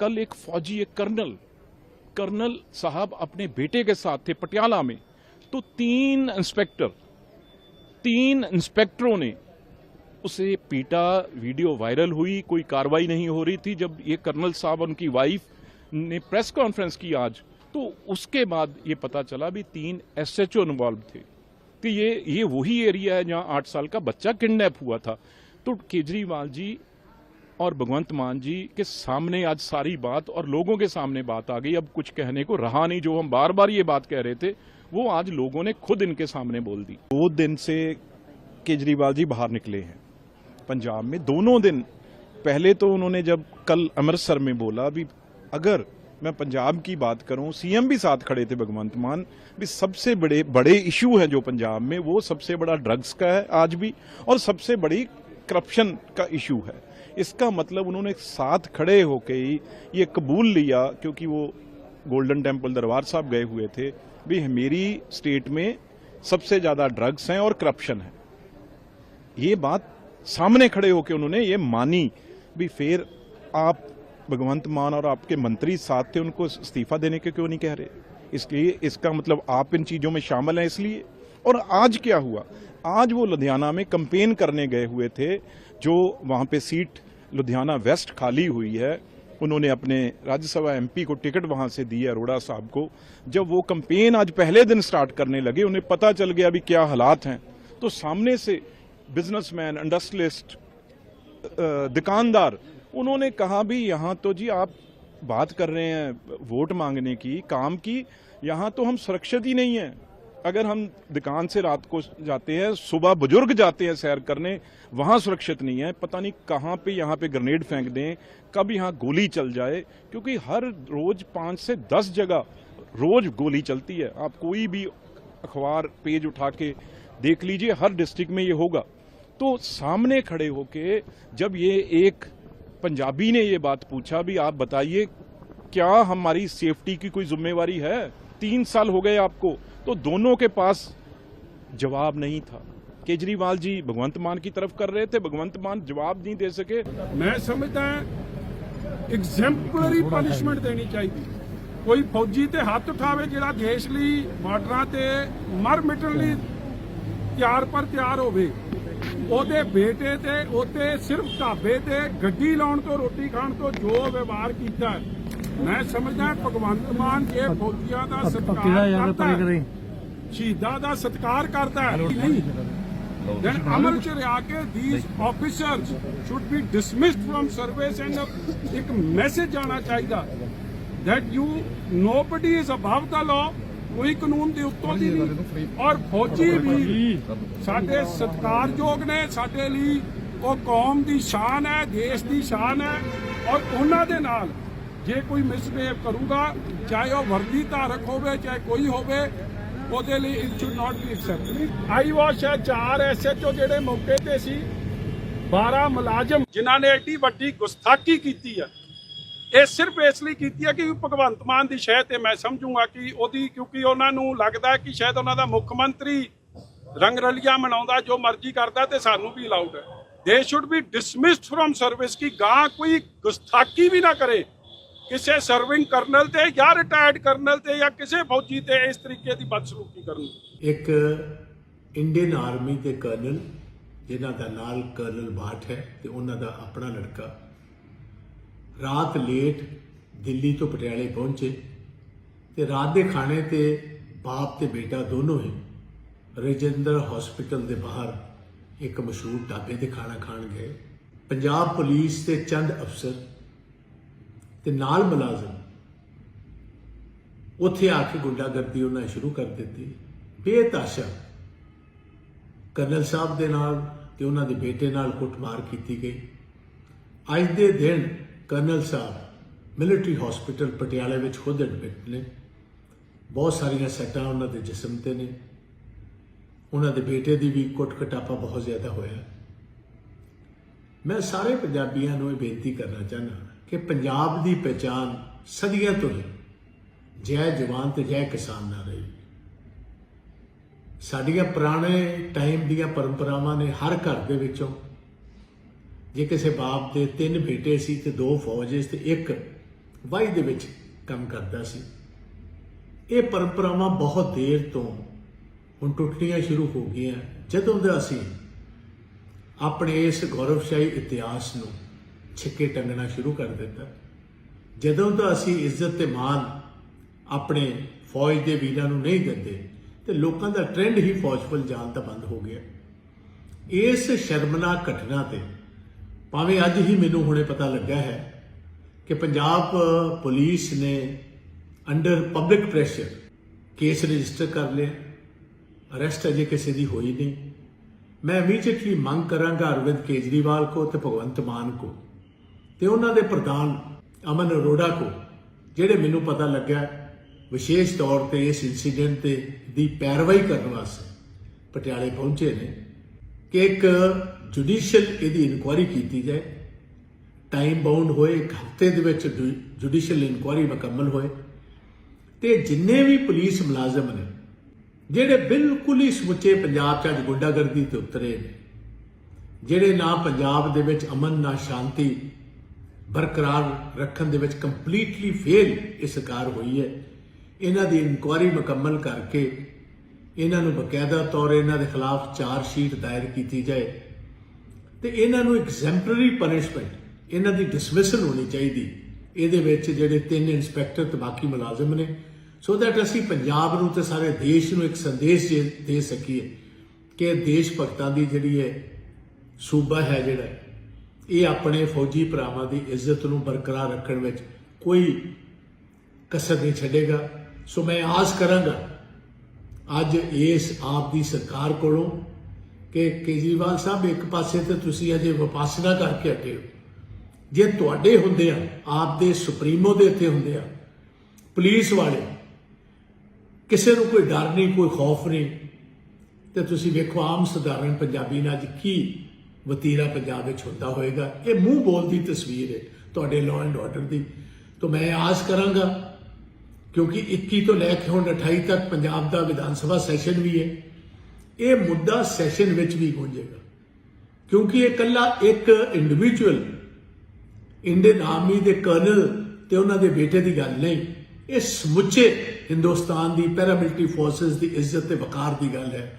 कल एक फौजी, एक कर्नल कर्नल साहब अपने बेटे के साथ थे पटियाला में। तो तीन इंस्पेक्टर, तीन इंस्पेक्टरों ने उसे पीटा, वीडियो वायरल हुई, कोई कार्रवाई नहीं हो रही थी। जब ये कर्नल साहब, उनकी वाइफ ने प्रेस कॉन्फ्रेंस की आज तो उसके बाद ये पता चला भी तीन एसएचओ इन्वॉल्व थे कि ये ये वही एरिया है जहाँ आठ साल का बच्चा किडनैप हुआ था। तो केजरीवाल जी और भगवंत मान जी के सामने आज सारी बात और लोगों के सामने बात आ गई। अब कुछ कहने को रहा नहीं। जो हम बार बार ये बात कह रहे थे, वो आज लोगों ने खुद इनके सामने बोल दी। दो दिन से केजरीवाल जी बाहर निकले हैं पंजाब में। दोनों दिन पहले तो उन्होंने जब कल अमृतसर में बोला भी अगर मैं पंजाब की बात करूँ, सीएम भी साथ खड़े थे भगवंत मान। भी सबसे बड़े बड़े इशू हैं जो पंजाब में, वो सबसे बड़ा ड्रग्स का है आज भी और सबसे बड़ी करप्शन का इशू है। इसका मतलब उन्होंने साथ खड़े होके ही ये कबूल लिया, क्योंकि वो गोल्डन टेंपल दरबार साहब गए हुए थे। भी मेरी स्टेट में सबसे ज़्यादा ड्रग्स हैं और करप्शन है। ये बात सामने खड़े होकर उन्होंने ये मानी। भी फिर आप भगवंत मान और आपके मंत्री साथ थे, उनको इस्तीफा देने के क्यों नहीं कह रहे? इसलिए इसका मतलब आप इन चीज़ों में शामिल हैं इसलिए? और आज क्या हुआ? आज वो लुधियाना में कंपेन करने गए हुए थे, जो वहाँ पे सीट लुधियाना वेस्ट खाली हुई है। उन्होंने अपने राज्यसभा एमपी को टिकट वहाँ से दी अरोड़ा साहब को। जब वो कंपेन आज पहले दिन स्टार्ट करने लगे, उन्हें पता चल गया अभी क्या हालात हैं। तो सामने से बिजनेसमैन इंडस्ट्रियलिस्ट दुकानदार, उन्होंने कहा भी, यहाँ तो जी आप बात कर रहे हैं, वोट मांगने की, काम की, यहाँ तो हम सुरक्षित ही नहीं है। अगर हम दुकान से रात को जाते हैं, सुबह बुज़ुर्ग जाते हैं सैर करने, वहाँ सुरक्षित नहीं है। पता नहीं कहाँ पे यहाँ पे ग्रेनेड फेंक दें, कब यहाँ गोली चल जाए, क्योंकि हर रोज पाँच से दस जगह रोज गोली चलती है। आप कोई भी अखबार, पेज उठा के देख लीजिए, हर डिस्ट्रिक्ट में ये होगा। तो सामने खड़े होके जब ये एक पंजाबी ने ये बात पूछा भी आप बताइए, क्या हमारी सेफ्टी की कोई जिम्मेवारी है? तीन साल हो गए आपको तो दोनों के पास जवाब नहीं था केजरीवाल जी भगवंत मान की तरफ कर रहे थे भगवंत मान जवाब नहीं दे सके ਮੈਂ ਸਮਝਦਾ ਐਗਜ਼ੈਂਪਲਰੀ ਪਨਿਸ਼ਮੈਂਟ ਦੇਣੀ ਚਾਹੀਦੀ ਕੋਈ ਫੌਜੀ ਤੇ ਹੱਥ ਉਠਾਵੇ ਜਿਹੜਾ ਦੇਸ਼ ਲਈ ਬਾਰਡਰਾਂ ਤੇ ਮਰ ਮਿਟਣ ਲਈ ਤਿਆਰ ਪਰ ਤਿਆਰ ਹੋਵੇ ਉਹਦੇ ਬੇਟੇ ਤੇ ਉਹਤੇ ਸਿਰਫ ਢਾਬੇ ਤੇ ਗੱਡੀ ਲਾਉਣ ਤੋਂ ਰੋਟੀ ਖਾਣ ਤੋਂ ਜੋ ਵਿਵਹਾਰ ਕੀਤਾ ਹੈ, ਮੈਂ ਸਮਝਦਾ ਭਗਵੰਤ ਮਾਨ ਜੇ ਫੌਜੀਆਂ ਦਾ ਸਤਿਕਾਰ ਕਰਦਾ ਹੈ, ਸ਼ਹੀਦਾਂ ਦਾ ਸਤਿਕਾਰ ਕਰਦਾ ਹੈ ਨਹੀਂ? then ਅਮਲ ਚ ਰਿਆ ਕੇ these officers should be dismissed from service and ਇੱਕ ਮੈਸੇਜ ਜਾਣਾ ਚਾਹੀਦਾ that you nobody is above the law ਕੋਈ ਕਾਨੂੰਨ ਦੇ ਉੱਤੋਂ ਦੀ ਨਹੀਂ। ਔਰ ਫੌਜੀ ਵੀ ਸਾਡੇ ਸਤਿਕਾਰਯੋਗ ਨੇ ਸਾਡੇ ਲਈ ਉਹ ਕੌਮ ਦੀ ਸ਼ਾਨ ਹੈ ਦੇਸ਼ ਦੀ ਸ਼ਾਨ ਹੈ ਔਰ ਉਹਨਾਂ ਦੇ ਨਾਲ ਜੇ ਕੋਈ ਮਿਸਬਿਹੇਵ ਕਰੂਗਾ, ਚਾਹੇ ਉਹ ਵਰਦੀ ਧਾਰਕ ਹੋਵੇ ਚਾਹੇ ਕੋਈ ਹੋਵੇ, ਉਹਦੇ ਲਈ it should not be accepted eyewash ਹੈ ਚਾਰ ਐਸਐਚਓ ਜਿਹੜੇ ਮੌਕੇ ਤੇ ਸੀ 12 ਮੁਲਾਜ਼ਮ, ਜਿਨ੍ਹਾਂ ਨੇ ਐਡੀ ਵੱਡੀ ਗੁਸਤਾਖੀ ਕੀਤੀ ਹੈ ਇਹ ਸਿਰਫ ਇਸ ਲਈ ਕੀਤੀ ਹੈ ਕਿ ਭਗਵੰਤ ਮਾਨ ਦੀ ਸ਼ਹਿ ਤੇ ਮੈਂ ਸਮਝੂਗਾ ਕਿ ਉਹਦੀ, ਕਿਉਂਕਿ ਉਹਨਾਂ ਨੂੰ ਲੱਗਦਾ ਕਿ ਸ਼ਾਇਦ ਉਹਨਾਂ ਦਾ ਮੁੱਖ ਮੰਤਰੀ ਰੰਗ ਰਲੀਆਂ ਮਨਾਉਂਦਾ, ਜੋ ਮਰਜ਼ੀ ਕਰਦਾ ਤੇ ਸਾਨੂੰ ਵੀ ਅਲਾਉਡ ਹੈ। They should be dismissed from service ਕਿ ਗਾਂ ਕੋਈ ਗੁਸਤਾਖੀ ਵੀ ਨਾ ਕਰੇ। ਕਿਸੇ ਸਰਵਿੰਗ ਕਰਨਲ ਤੇ ਜਾਂ ਰਿਟਾਇਰਡ ਕਰਨਲ ਤੇ ਜਾਂ ਕਿਸੇ ਫੌਜੀ ਤੇ ਇਸ ਤਰੀਕੇ ਦੀ ਬਦਸਲੂਕੀ ਕਰਨ ਇੱਕ ਇੰਡੀਅਨ ਆਰਮੀ ਦੇ ਕਰਨਲ ਜਿਨ੍ਹਾਂ ਦਾ ਨਾਲ ਕਰਨਲ ਬਾਠ ਹੈ ਤੇ ਉਹਨਾਂ ਦਾ ਆਪਣਾ ਲੜਕਾ, ਰਾਤ ਲੇਟ ਦਿੱਲੀ ਤੋਂ ਪਟਿਆਲੇ ਪਹੁੰਚੇ ਤੇ ਰਾਤ ਦੇ ਖਾਣੇ ਤੇ ਬਾਪ ਤੇ ਬੇਟਾ ਦੋਨੋਂ ਹੀ ਰਜਿੰਦਰ ਹਸਪੀਟਲ ਦੇ ਬਾਹਰ ਇੱਕ ਮਸ਼ਹੂਰ ਢਾਬੇ ਤੇ ਖਾਣਾ ਖਾਣ ਗਏ। ਪੰਜਾਬ ਪੁਲਿਸ ਤੇ ਚੰਦ ਅਫਸਰ ਤੇ ਨਾਲ ਮੁਲਾਜ਼ਮ। ਉੱਥੇ ਆ ਕੇ ਗੁੰਡਾਗਰਦੀ ਉਹਨਾਂ ਨੇ ਸ਼ੁਰੂ ਕਰ ਦਿੱਤੀ। ਬੇਤਾਸ਼ਾ ਕਰਨਲ ਸਾਹਿਬ ਦੇ ਨਾਲ ਤੇ ਉਹਨਾਂ ਦੇ ਬੇਟੇ ਨਾਲ ਕੁੱਟਮਾਰ ਕੀਤੀ ਗਈ। ਅੱਜ ਦੇ ਦਿਨ ਕਰਨਲ ਸਾਹਿਬ ਮਿਲਟਰੀ ਹਸਪੀਟਲ ਪਟਿਆਲਾ ਵਿੱਚ ਖੁਦ ਐਡਮਿਟ ਨੇ। ਬਹੁਤ ਸਾਰੀਆਂ ਸੱਟਾਂ ਉਹਨਾਂ ਦੇ ਜਿਸਮ ਤੇ ਨੇ। ਉਹਨਾਂ ਦੇ ਬੇਟੇ ਦੀ ਵੀ ਕੁੱਟ ਕਟਾਪਾ ਬਹੁਤ ਜ਼ਿਆਦਾ ਹੋਇਆ। ਮੈਂ ਸਾਰੇ ਪੰਜਾਬੀਆਂ ਨੂੰ ਇਹ ਬੇਨਤੀ ਕਰਨਾ ਚਾਹੁੰਦਾ ਕਿ ਪੰਜਾਬ ਦੀ ਪਛਾਣ ਸਦੀਆਂ ਤੋਂ ਹੀ ਜੈ ਜਵਾਨ ਤੇ ਜੈ ਕਿਸਾਨ ਨਾਲ ਰਹੀ। ਸਾਡੀਆਂ ਪੁਰਾਣੇ ਟਾਈਮ ਦੀਆਂ ਪਰੰਪਰਾਵਾਂ ਨੇ ਹਰ ਘਰ ਦੇ ਵਿੱਚੋਂ ਜੇ ਕਿਸੇ ਬਾਪ ਦੇ ਤਿੰਨ ਬੇਟੇ ਸੀ ਤੇ ਦੋ ਫੌਜ ਸੀ ਤੇ ਇੱਕ ਵਾਈ ਦੇ ਵਿੱਚ ਕੰਮ ਕਰਦਾ ਸੀ। ਇਹ ਪਰੰਪਰਾਵਾਂ ਬਹੁਤ ਦੇਰ ਤੋਂ ਹੁਣ ਟੁੱਟਣੀਆਂ ਸ਼ੁਰੂ ਹੋ ਗਈਆਂ। ਜਦੋਂ ਦਾ ਅਸੀਂ ਆਪਣੇ ਇਸ ਗੌਰਵਸ਼ਾਹੀ ਇਤਿਹਾਸ ਨੂੰ ਛਿੱਕੇ ਟੰਗਣਾ ਸ਼ੁਰੂ ਕਰ ਦਿੱਤਾ। ਜਦੋਂ ਤੋਂ ਅਸੀਂ ਇੱਜ਼ਤ ਤੇ ਮਾਣ ਆਪਣੇ ਫੌਜ ਦੇ ਵੀਰਾਂ ਨੂੰ ਨਹੀਂ ਦਿੰਦੇ, ਤੇ ਲੋਕਾਂ ਦਾ ਟ੍ਰੈਂਡ ਹੀ ਫੌਜ ਫੌਜਫੁਲ ਜਾਣ ਦਾ ਬੰਦ ਹੋ ਗਿਆ। ਇਸ ਸ਼ਰਮਨਾਕ ਘਟਨਾ ਤੇ ਭਾਵੇਂ ਅੱਜ ਹੀ ਮੈਨੂੰ ਹੁਣੇ ਪਤਾ ਲੱਗਾ ਹੈ ਕਿ ਪੰਜਾਬ ਪੁਲਿਸ ਨੇ under public pressure case register ਕਰ ਲਿਆ। ਅਰੈਸਟ ਅਜੇ ਕਿਸੇ ਦੀ ਹੋਈ ਨਹੀਂ। ਮੈਂ ਇਮੀਡੀਏਟਲੀ ਮੰਗ ਕਰਾਂਗਾ ਅਰਵਿੰਦ ਕੇਜਰੀਵਾਲ ਕੋ ਤੇ ਭਗਵੰਤ ਮਾਨ ਕੋ ਤੇ ਉਹਨਾਂ ਦੇ ਪ੍ਰਧਾਨ ਅਮਨ ਅਰੋੜਾ ਕੋ, ਜਿਹੜੇ ਮੈਨੂੰ ਪਤਾ ਲੱਗਾ ਵਿਸ਼ੇਸ਼ ਤੌਰ ਤੇ ਇਸ ਇਨਸੀਡੈਂਟ ਤੇ ਦੀ ਪੈਰਵਾਈ ਕਰਨ ਵਾਸਤੇ ਪਟਿਆਲੇ ਪਹੁੰਚੇ ਨੇ ਕਿ ਇੱਕ ਜੁਡੀਸ਼ੀਅਲ ਇਹਦੀ ਇਨਕੁਆਇਰੀ ਕੀਤੀ ਜਾਏ। ਟਾਈਮ ਬਾਉਂਡ ਹੋਏ, ਇੱਕ ਹਫ਼ਤੇ ਦੇ ਵਿੱਚ ਜੁਡੀਸ਼ੀਅਲ ਇਨਕੁਆਇਰੀ ਮੁਕੰਮਲ ਹੋਏ। ਤੇ ਜਿੰਨੇ ਵੀ ਪੁਲਿਸ ਮੁਲਾਜ਼ਮ ਨੇ, ਜਿਹੜੇ ਬਿਲਕੁਲ ਹੀ ਸਮੁੱਚੇ ਪੰਜਾਬ 'ਚ ਅੱਜ ਗੁੰਡਾਗਰਦੀ ਤੇ ਉਤਰੇ ਨੇ, ਜਿਹੜੇ ਨਾ ਪੰਜਾਬ ਦੇ ਵਿੱਚ ਅਮਨ, ਨਾ ਸ਼ਾਂਤੀ ਬਰਕਰਾਰ ਰੱਖਣ ਦੇ ਵਿੱਚ ਕੰਪਲੀਟਲੀ ਫੇਲ ਇਹ ਸਰਕਾਰ ਹੋਈ ਹੈ। ਇਹਨਾਂ ਦੀ ਇਨਕੁਆਇਰੀ ਮੁਕੰਮਲ ਕਰਕੇ ਇਹਨਾਂ ਨੂੰ ਬਕਾਇਦਾ ਤੌਰ ਇਹਨਾਂ ਦੇ ਖਿਲਾਫ ਚਾਰ ਸ਼ੀਟ ਦਾਇਰ ਕੀਤੀ ਜਾਏ। ਤੇ ਇਹਨਾਂ ਨੂੰ ਐਗਜ਼ੈਂਪਲਰੀ ਪਨਿਸ਼ਮੈਂਟ ਇਹਨਾਂ ਦੀ ਡਿਸਮਿਸਲ ਹੋਣੀ ਚਾਹੀਦੀ। ਇਹਦੇ ਵਿੱਚ ਜਿਹੜੇ ਤਿੰਨ ਇੰਸਪੈਕਟਰ ਤੇ ਬਾਕੀ ਮੁਲਾਜ਼ਮ ਨੇ। ਸੋ ਦੈਟ ਅਸੀਂ ਪੰਜਾਬ ਨੂੰ ਤੇ ਸਾਰੇ ਦੇਸ਼ ਨੂੰ ਇੱਕ ਸੰਦੇਸ਼ ਦੇ ਸਕੀਏ ਕਿ ਦੇਸ਼ ਭਗਤਾਂ ਦੀ ਜਿਹੜੀ ਹੈ ਸੂਬਾ ਹੈ ਜਿਹੜਾ ਇਹ ਆਪਣੇ ਫੌਜੀ ਭਰਾਵਾਂ ਦੀ ਇੱਜ਼ਤ ਨੂੰ ਬਰਕਰਾਰ ਰੱਖਣ ਵਿੱਚ ਕੋਈ ਕਸਰ ਨਹੀਂ ਛੱਡੇਗਾ। ਸੋ ਮੈਂ ਆਸ ਕਰਾਂਗਾ, ਅੱਜ ਇਸ ਆਪ ਦੀ ਸਰਕਾਰ ਕੋਲੋਂ ਕਿ ਕੇਜਰੀਵਾਲ ਸਾਹਿਬ ਇੱਕ ਪਾਸੇ ਤੇ ਤੁਸੀਂ ਅਜੇ ਵਿਪਾਸਨਾ ਕਰਕੇ ਹਟੇ ਹੋ। ਜੇ ਤੁਹਾਡੇ ਹੁੰਦੇ ਆ, ਆਪ ਦੇ ਸੁਪਰੀਮੋ ਦੇ ਇੱਥੇ ਹੁੰਦੇ ਆ, ਪੁਲਿਸ ਵਾਲੇ, ਕਿਸੇ ਨੂੰ ਕੋਈ ਡਰ ਨਹੀਂ, ਕੋਈ ਖੌਫ ਨਹੀਂ, ਤੇ ਤੁਸੀਂ ਵੇਖੋ ਆਮ ਸਧਾਰਨ ਪੰਜਾਬੀ ਨਾਲ ਅੱਜ ਕੀ ਵਤੀਰਾ ਪੰਜਾਬ ਵਿੱਚ ਹੁੰਦਾ ਹੋਏਗਾ। ਇਹ ਮੂੰਹ ਬੋਲ ਦੀ ਤਸਵੀਰ ਹੈ ਤੁਹਾਡੇ ਲਾਅ ਐਂਡ ਆਰਡਰ ਦੀ। ਤਾਂ ਮੈਂ ਆਸ ਕਰਾਂਗਾ, ਕਿਉਂਕਿ 21 ਤੋਂ ਲੈ ਕੇ ਹੁਣ 28 ਤੱਕ ਪੰਜਾਬ ਦਾ ਵਿਧਾਨ ਸਭਾ ਸੈਸ਼ਨ ਵੀ ਹੈ। ਇਹ ਮੁੱਦਾ ਸੈਸ਼ਨ ਵਿੱਚ ਵੀ ਗੂੰਜੇਗਾ। ਕਿਉਂਕਿ ਇਹ ਕੱਲਾ ਇੱਕ ਇੰਡੀਵਿਜੂਅਲ ਇੰਡੀਅਨ ਆਰਮੀ ਦੇ ਕਰਨਲ ਤੇ ਉਹਨਾਂ ਦੇ ਬੇਟੇ ਦੀ ਗੱਲ ਨਹੀਂ। ਇਹ ਸਮੁੱਚੇ ਹਿੰਦੁਸਤਾਨ ਦੀ ਪੈਰਾਮਿਲਟਰੀ ਫੋਰਸਸ ਦੀ ਇੱਜ਼ਤ ਤੇ ਵਕਾਰ ਦੀ ਗੱਲ ਹੈ।